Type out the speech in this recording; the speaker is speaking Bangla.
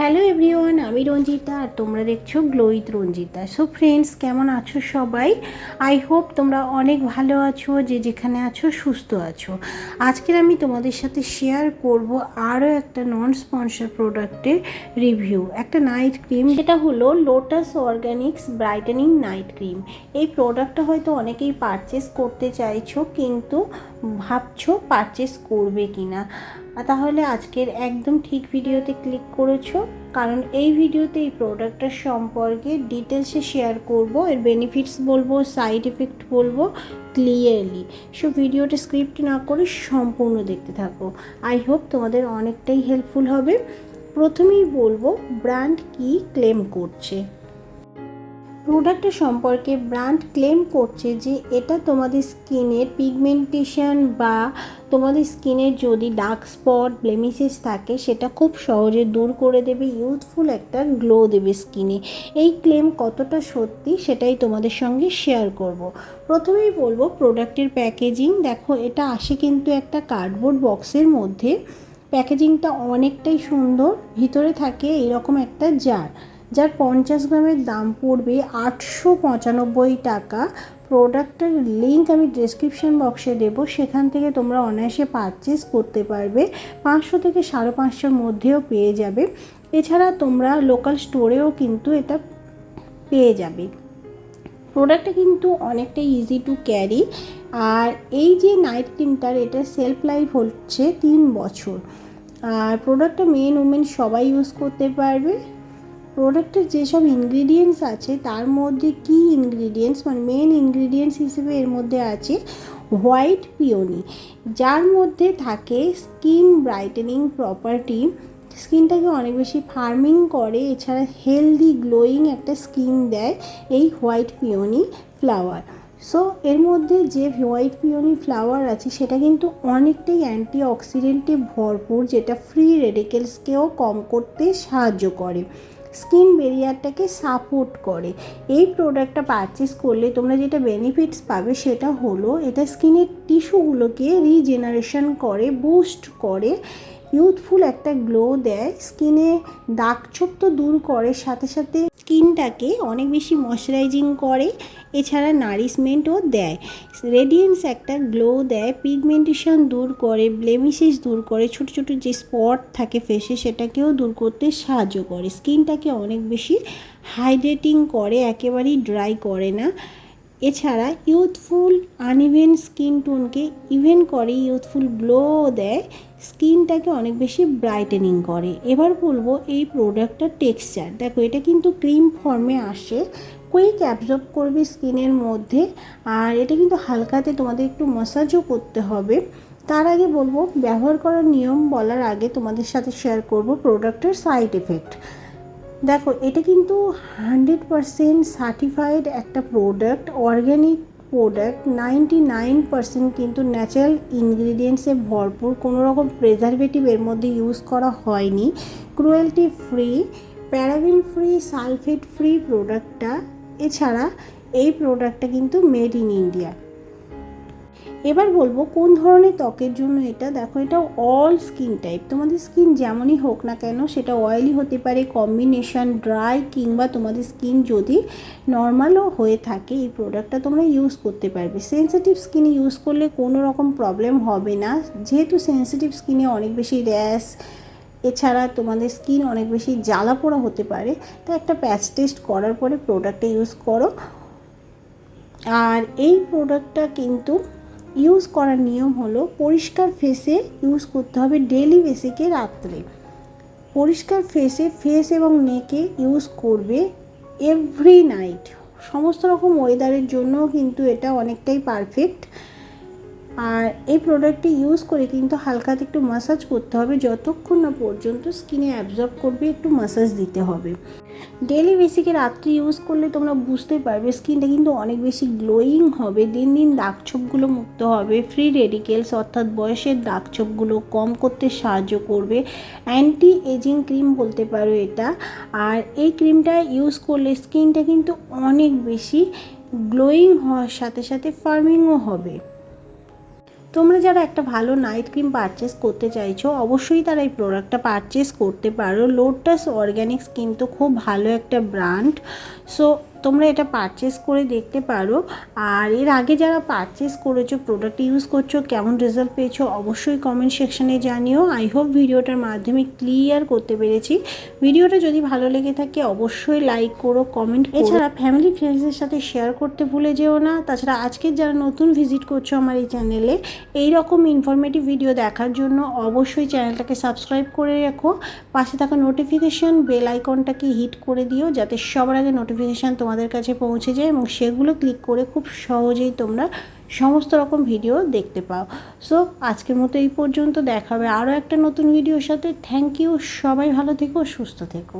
হ্যালো এভরিওয়ান, আমি রঞ্জিতা আর তোমরা দেখছ গ্লোইত রঞ্জিতা। সো ফ্রেন্ডস কেমন আছো সবাই? আই হোপ তোমরা অনেক ভালো আছো, যে যেখানে আছো সুস্থ আছো। আজকের আমি তোমাদের সাথে শেয়ার করব আরও একটা নন স্পন্সর প্রোডাক্টের রিভিউ একটা নাইট ক্রিম যেটা হলো Lotus Organics brightening night cream এই প্রোডাক্টটা হয়তো অনেকেই পারচেস করতে চাইছো, কিন্তু ভাবছ পারচেস করবে কি না তাহলে আজকের একদম ঠিক ভিডিওতে ক্লিক করেছ। কারণ এই ভিডিওতে এই প্রোডাক্টটার সম্পর্কে ডিটেলসে শেয়ার করব। এর বেনিফিটস বলব সাইড এফেক্ট বলব ক্লিয়ারলি সো ভিডিওটা স্ক্রিপ্ট না করে সম্পূর্ণ দেখতে থাকো। আই হোপ তোমাদের অনেকটাই হেল্পফুল হবে। প্রথমেই বলব ব্র্যান্ড কি ক্লেম করছে? প্রোডাক্টের সম্পর্কে ব্র্যান্ড ক্লেম করছে যে এটা তোমাদের স্কিনের পিগমেন্টেশন বা তোমাদের স্কিনের যদি ডার্ক স্পট ব্লেমিসেস থাকে, সেটা খুব সহজে দূর করে দেবে, ইউথফুল একটা গ্লো দেবে স্কিনে। এই ক্লেম কতটা সত্যি সেটাই তোমাদের সঙ্গে শেয়ার করব। প্রথমেই বলব প্রোডাক্টের প্যাকেজিং। দেখো, এটা আসে কিন্তু একটা কার্ডবোর্ড বক্সের মধ্যে। প্যাকেজিংটা অনেকটাই সুন্দর। ভিতরে থাকে এরকম একটা জার। যার পঞ্চাশ গ্রামের দাম পড়বে আটশো পঁচানব্বই টাকা। প্রোডাক্টের লিঙ্ক আমি ডিসক্রিপশন বক্সে দেবো। সেখান থেকে তোমরা অনায়াসে পারচেস করতে পারবে। পাঁচশো থেকে সাড়ে পাঁচশোর মধ্যেও পেয়ে যাবে। এছাড়া তোমরা লোকাল স্টোরেও কিন্তু এটা পেয়ে যাবে। প্রোডাক্টটা কিন্তু অনেকটা ইজি টু ক্যারি আর এই যে নাইট ক্রিমটার এটা সেলফ লাইফ হচ্ছে তিন বছর। আর প্রোডাক্টটা মেন উমেন সবাই ইউজ করতে পারবে। প্রোডাক্টের যেসব ইনগ্রিডিয়েন্টস আছে, তার মধ্যে কি ইনগ্রিডিয়েন্টস মানে মেন ইনগ্রিডিয়েন্টস হিসেবে এর মধ্যে আছে হোয়াইট পিওনি যার মধ্যে থাকে স্কিন ব্রাইটেনিং প্রপার্টি স্কিনটাকে অনেক বেশি ফার্মিং করে, এছাড়া হেলদি গ্লোয়িং একটা স্কিন দেয় এই হোয়াইট পিওনি ফ্লাওয়ার সো এর মধ্যে যে হোয়াইট পিওনি ফ্লাওয়ার আছে, সেটা কিন্তু অনেকটাই অ্যান্টি অক্সিডেন্টে ভরপুর, যেটা ফ্রি রেডিকেলসকেও কম করতে সাহায্য করে। স্কিন বেরিয়ারটাকে সাপোর্ট করে। এই প্রোডাক্টটা পারচেস করলে তোমরা যেটা বেনিফিটস পাবে সেটা হলো এটা স্কিনের টিস্যুগুলোকে রিজেনারেশন করে বুস্ট করে ইউথফুল একটা গ্লো দেয়। স্কিনে দাগ ছোপ তো দূর করে, সাথে সাথে স্কিনটাকে অনেক বেশি ময়শ্চারাইজিং করে, এছাড়া নারিশমেন্টও দেয়। রেডিয়েন্স একটা গ্লো দেয়, পিগমেন্টেশন দূর করে, ব্লেমিশেস দূর করে, ছোট ছোট যে স্পট থাকে ফেসে সেটাকেও দূর করতে সাহায্য করে। স্কিনটাকে অনেক বেশি হাইড্রেটিং করে, একেবারেই ড্রাই করে না। এছাড়া ইউথফুল, আনইভেন স্কিন টোনকে ইভেন করে, ইউথফুল গ্লো দেয়। স্কিনটাকে অনেক বেশি ব্রাইটেনিং করে। এবার বলব এই প্রোডাক্টটার টেক্সচার। দেখো, এটা কিন্তু ক্রিম ফর্মে আসে। কুইক অ্যাবজর্ব করবে স্কিনের মধ্যে। আর এটা কিন্তু হালকাতে তোমাদের একটু মাসাজও করতে হবে। তার আগে বলব, ব্যবহার করার নিয়ম বলার আগে তোমাদের সাথে শেয়ার করব প্রোডাক্টের সাইড এফেক্ট দেখো, এটা কিন্তু হান্ড্রেড পারসেন্ট সার্টিফাইড একটা product organic product ninety nine percent কিন্তু ন্যাচারাল ইনগ্রিডিয়েন্টসে ভরপুর কোনো রকম প্রেজারভেটিভ এর মধ্যে ইউজ করা হয়নি। Cruelty free paraben free sulphate free প্রোডাক্টটা এছাড়া এই প্রোডাক্টটা কিন্তু মেড ইন ইন্ডিয়া এবার বলব কোন ধরনের ত্বকের জন্য এটা? দেখো, এটা অল স্কিন টাইপ তোমাদের স্কিন যেমনই হোক না কেন, সেটা অয়েলি হতে পারে কম্বিনেশন ড্রাই কিংবা তোমাদের স্কিন যদি নর্মালও হয়ে থাকে, এই প্রোডাক্টটা তোমরা ইউজ করতে পারবে। সেন্সিটিভ স্কিনে ইউজ করলে কোনো রকম প্রবলেম হবে না। যেহেতু সেন্সিটিভ স্কিনে অনেক বেশি র্যাশ এছাড়া তোমাদের স্কিন অনেক বেশি জ্বালা পোড়া হতে পারে, তো একটা প্যাচ টেস্ট করার পরে প্রোডাক্টটা ইউজ করো। আর এই প্রোডাক্টটা কিন্তু ইউজ করার নিয়ম হলো পরিষ্কার ফেসে ইউজ করতে হবে ডেলি বেসিকে রাত্রে। পরিষ্কার ফেসে ফেস এবং নেকে ইউজ করবে এভরি নাইট সমস্ত রকম ওয়েদারের জন্যও কিন্তু এটা অনেকটাই পারফেক্ট আর এই প্রোডাক্টটি ইউজ করে কিন্তু হালকাতে একটু মাসাজ করতে হবে। যতক্ষণ না পর্যন্ত স্কিনে অ্যাবজর্ব করবে, একটু মাসাজ দিতে হবে। ডেলি বেসিকে রাত্রি ইউজ করলে তোমরা বুঝতে পারবে স্কিনটা কিন্তু অনেক বেশি গ্লোয়িং হবে। দিন দিন দাগছোপগুলো মুক্ত হবে। ফ্রি রেডিকেলস অর্থাৎ বয়সের দাগছোপগুলো কম করতে সাহায্য করবে। অ্যান্টি এজিং ক্রিম বলতে পারো এটা। আর এই ক্রিমটা ইউজ করলে স্কিনটা কিন্তু অনেক বেশি গ্লোয়িং হওয়ার সাথে সাথে ফার্মিংও হবে। তোমরা যারা একটা ভালো নাইট ক্রিম পারচেস করতে চাইছো, অবশ্যই তারা এই প্রোডাক্টটা পারচেস করতে পারো। লোটাস অর্গ্যানিক্স কিন্তু খুব ভালো একটা ব্র্যান্ড সো তোমরা এটা পারচেস করে দেখতে পারো। আর এর আগে যারা পারচেস করেছ প্রোডাক্ট ইউজ করছ, কেমন রেজাল্ট পেয়েছ, অবশ্যই কমেন্ট সেকশানে জানিও। আই হোপ ভিডিওটার মাধ্যমে ক্লিয়ার করতে পেরেছি। ভিডিওটা যদি ভালো লেগে থাকে, অবশ্যই লাইক করো কমেন্ট এছাড়া ফ্যামিলি ফ্রেন্ডসদের সাথে শেয়ার করতে ভুলে যেও না। তাছাড়া আজকে যারা নতুন ভিজিট করছ আমার এই চ্যানেলে এই রকম ইনফরমেটিভ ভিডিও দেখার জন্য অবশ্যই চ্যানেলটাকে সাবস্ক্রাইব করে রাখো। পাশে থাকা নোটিফিকেশন বেল আইকনটাকে হিট করে দিও, যাতে সবার আগে নোটিফিকেশান তোমাদের কাছে পৌঁছে যায় এবং সেগুলো ক্লিক করে খুব সহজেই তোমরা সমস্ত রকম ভিডিও দেখতে পাও। সো আজকের মতো এই পর্যন্ত। দেখাবে আরও একটা নতুন ভিডিওর সাথে। থ্যাংক ইউ সবাই ভালো থেকো, সুস্থ থেকো।